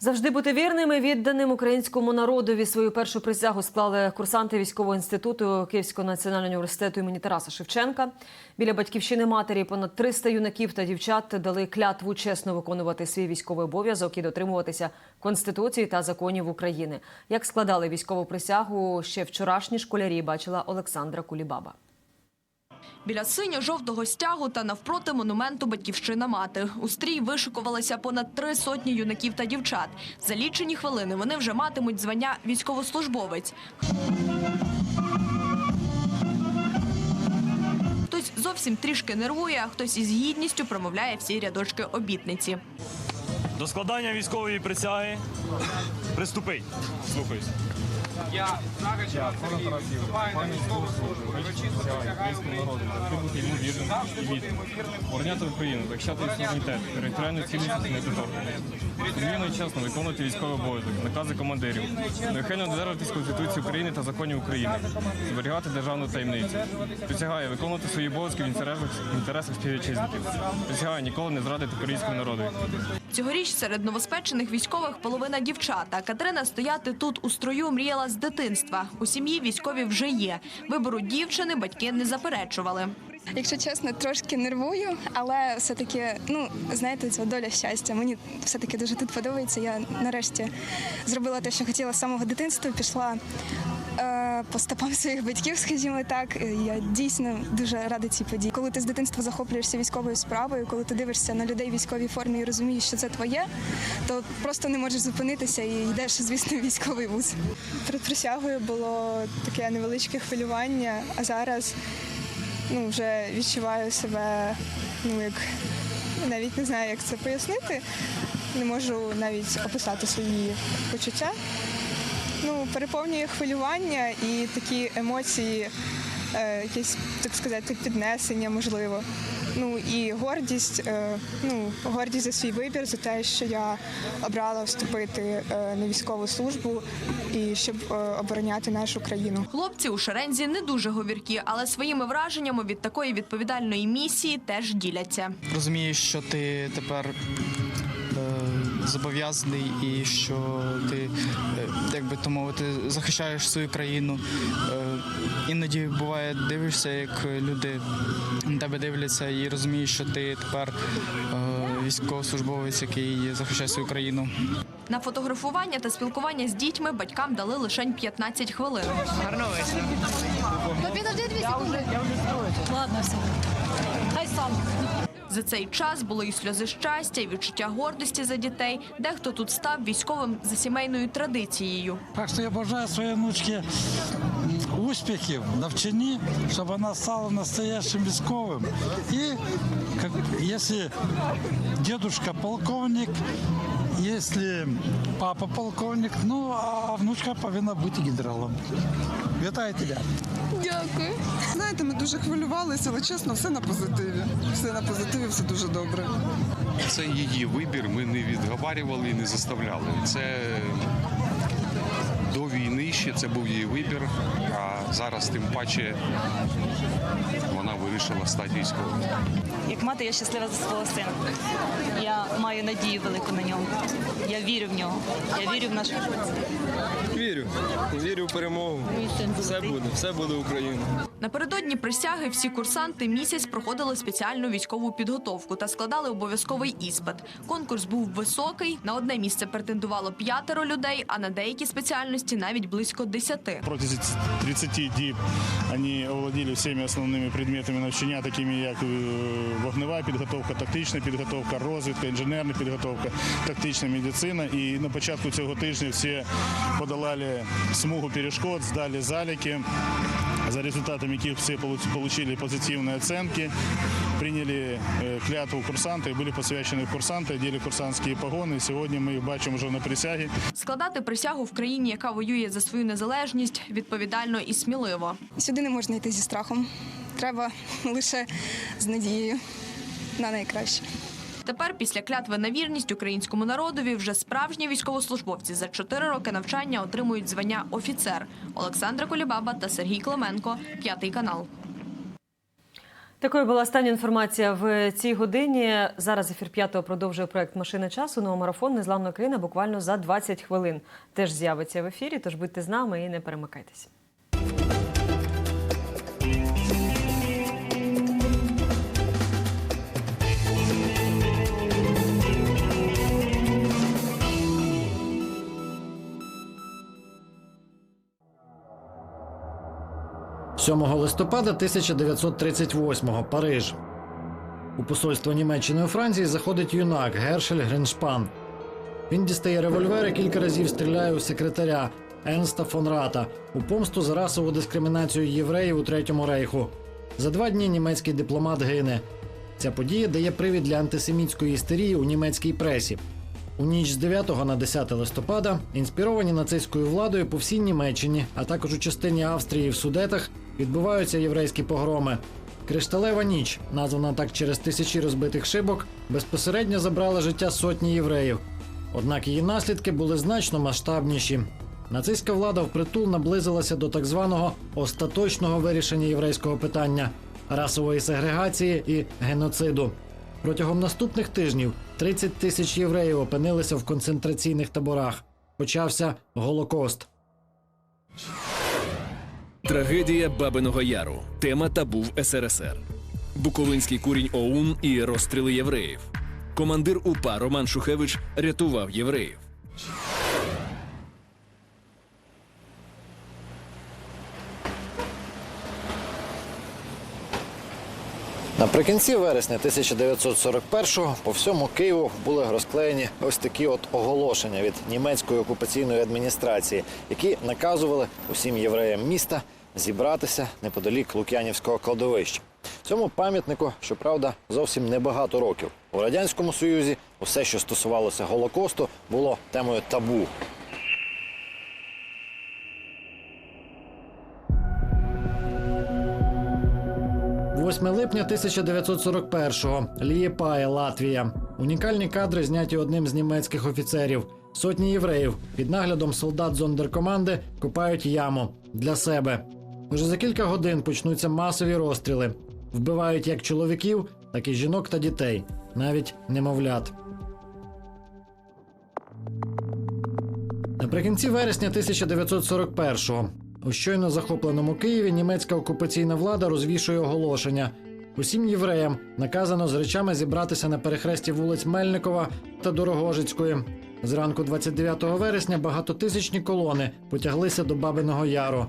Завжди бути вірними, відданим українському народові. Свою першу присягу склали курсанти військового інституту Київського національного університету імені Тараса Шевченка. Біля батьківщини матері понад 300 юнаків та дівчат дали клятву чесно виконувати свій військовий обов'язок і дотримуватися конституції та законів України. Як складали військову присягу, ще вчорашні школярі бачила Олександра Кулібаба. Біля синьо-жовтого стягу та навпроти монументу «Батьківщина мати». У стрій вишикувалися понад три сотні юнаків та дівчат. За лічені хвилини вони вже матимуть звання військовослужбовець. Хтось зовсім трішки нервує, а хтось із гідністю промовляє всі рядочки обітниці. До складання військової присяги приступить. Слухаюсь. Я Нагача Сергій вступаю на військову службу. Урочисто присягаю народу, завжди бути йому вірним і відданим. Обороняти Україну, захищати її суверенітет, територіальну цілісність недоторканність. Сумлінно і чесно виконувати військовий обов'язок, накази командирів, неухильно додержуватись Конституції України та законів України, зберігати державну таємницю. Присягаю виконувати свої обов'язки в інтересах, в інтересах співвітчизників. Присягаю ніколи не зрадити українському народу. Цьогоріч серед новоспечених військових половина дівчата. Катерина стояти тут у строю мріяла з дитинства. У сім'ї військові вже є. Вибору дівчини батьки не заперечували. Якщо чесно, трошки нервую, але все-таки, ну знаєте, це доля щастя. Мені все-таки дуже тут подобається. Я нарешті зробила те, що хотіла з самого дитинства. Пішла по стопам своїх батьків, скажімо так. Е, Я дійсно дуже рада цій події. Коли ти з дитинства захоплюєшся військовою справою, коли ти дивишся на людей в військовій формі і розумієш, що це твоє, то просто не можеш зупинитися і йдеш, звісно, в військовий вуз. Перед присягою було таке невеличке хвилювання, а зараз ну, вже відчуваю себе, ну як навіть не знаю, як це пояснити. Не можу навіть описати свої почуття. Ну, переповнює хвилювання і такі емоції, е, якесь, так сказати, піднесення, можливо. Ну і гордість, е, ну, гордість за свій вибір, за те, що я обрала вступити е, на військову службу і щоб е, обороняти нашу країну. Хлопці у шерензі не дуже говіркі, але своїми враженнями від такої відповідальної місії теж діляться. розумієш, що ти тепер зобов'язаний і що ти, е, як би то мовити, захищаєш свою країну. Е, іноді буває, дивишся, як люди на тебе дивляться і розумієш, що ти тепер е, військовослужбовець, який захищає свою країну. На фотографування та спілкування з дітьми батькам дали лише 15 хвилин. Ну підожди дві секунди. Ладно, все. Хай сам. За цей час були і сльози щастя, і відчуття гордості за дітей. Дехто тут став військовим за сімейною традицією. Так що я бажаю своїй внучці успіхів, навчанні, щоб вона стала настоящим військовим. І як, якщо дедушка полковник, якщо папа полковник, ну а внучка повинна бути генералом. Вітаю тебе. Дякую. Знаєте, ми дуже хвилювалися, але чесно, все на позитиві. Все на позитиві, все дуже добре. Це її вибір. Ми не відговарювали і не заставляли. Це війни ще це був її вибір, а зараз тим паче вона вирішила стати військовою. Як мати, я щаслива за свого сина. Я маю надію велику на нього. Я вірю в нього. Я вірю в нашу Вірю, вірю в перемогу. Все буде, все буде Україна. Напередодні присяги всі курсанти місяць проходили спеціальну військову підготовку та складали обов'язковий іспит. Конкурс був високий. На одне місце претендувало п'ятеро людей, а на деякі спеціальності навіть близько десяти. Протягом 30 діб вони оволоділи всіми основними предметами навчання, такими як е, вогнева підготовка, тактична підготовка, розвідка, інженерна підготовка, тактична медицина. І на початку цього тижня всі подолали смугу перешкод, здали заліки. За результатами яких всі отримали позитивні оцінки, прийняли е, клятву курсанта і були посвячені курсанти, одели курсантські погони. Сьогодні ми їх бачимо вже на присягі. Складати присягу в країні, яка воює за свою незалежність, відповідально і сміливо. Сюди не можна йти зі страхом. Треба лише з надією на найкраще. Тепер, після клятви на вірність українському народові, вже справжні військовослужбовці за 4 роки навчання отримують звання офіцер. Олександра Колібаба та Сергій Клименко, п'ятий канал. Такою була остання інформація в цій годині. Зараз ефір п'ятого продовжує проект Машина часу. Ну а марафон Незламна Україна буквально за 20 хвилин теж з'явиться в ефірі. Тож будьте з нами і не перемикайтеся. – 7 листопада 1938-го, Париж. У посольство Німеччини у Франції заходить юнак Гершель Гриншпан. Він дістає револьвер і кілька разів стріляє у секретаря Енста фон Рата у помсту за расову дискримінацію євреїв у Третьому рейху. За два дні німецький дипломат гине. Ця подія дає привід для антисемітської істерії у німецькій пресі. У ніч з 9 на 10 листопада інспіровані нацистською владою по всій Німеччині, а також у частині Австрії в Судетах відбуваються єврейські погроми. Кришталева ніч, названа так через тисячі розбитих шибок, безпосередньо забрала життя сотні євреїв. Однак її наслідки були значно масштабніші. Нацистська влада впритул наблизилася до так званого остаточного вирішення єврейського питання расової сегрегації і геноциду. Протягом наступних тижнів 30 тисяч євреїв опинилися в концентраційних таборах. Почався Голокост. Трагедія Бабиного Яру. Тема табу в СРСР. Буковинський курінь ОУН і розстріли євреїв. Командир УПА Роман Шухевич рятував євреїв. Наприкінці вересня 1941-го по всьому Києву були розклеєні ось такі от оголошення від німецької окупаційної адміністрації, які наказували усім євреям міста зібратися неподалік Лук'янівського кладовища. Цьому пам'ятнику, щоправда, зовсім небагато років. У радянському союзі усе, що стосувалося голокосту, було темою табу. 8 липня 1941-го. Лієпає, Латвія. Унікальні кадри зняті одним з німецьких офіцерів. Сотні євреїв під наглядом солдат зондеркоманди копають яму для себе. Уже за кілька годин почнуться масові розстріли. Вбивають як чоловіків, так і жінок та дітей, навіть немовлят. Наприкінці вересня 1941-го у щойно захопленому Києві німецька окупаційна влада розвішує оголошення. Усім євреям наказано з речами зібратися на перехресті вулиць Мельникова та Дорогожицької. Зранку 29 вересня багатотисячні колони потяглися до Бабиного Яру.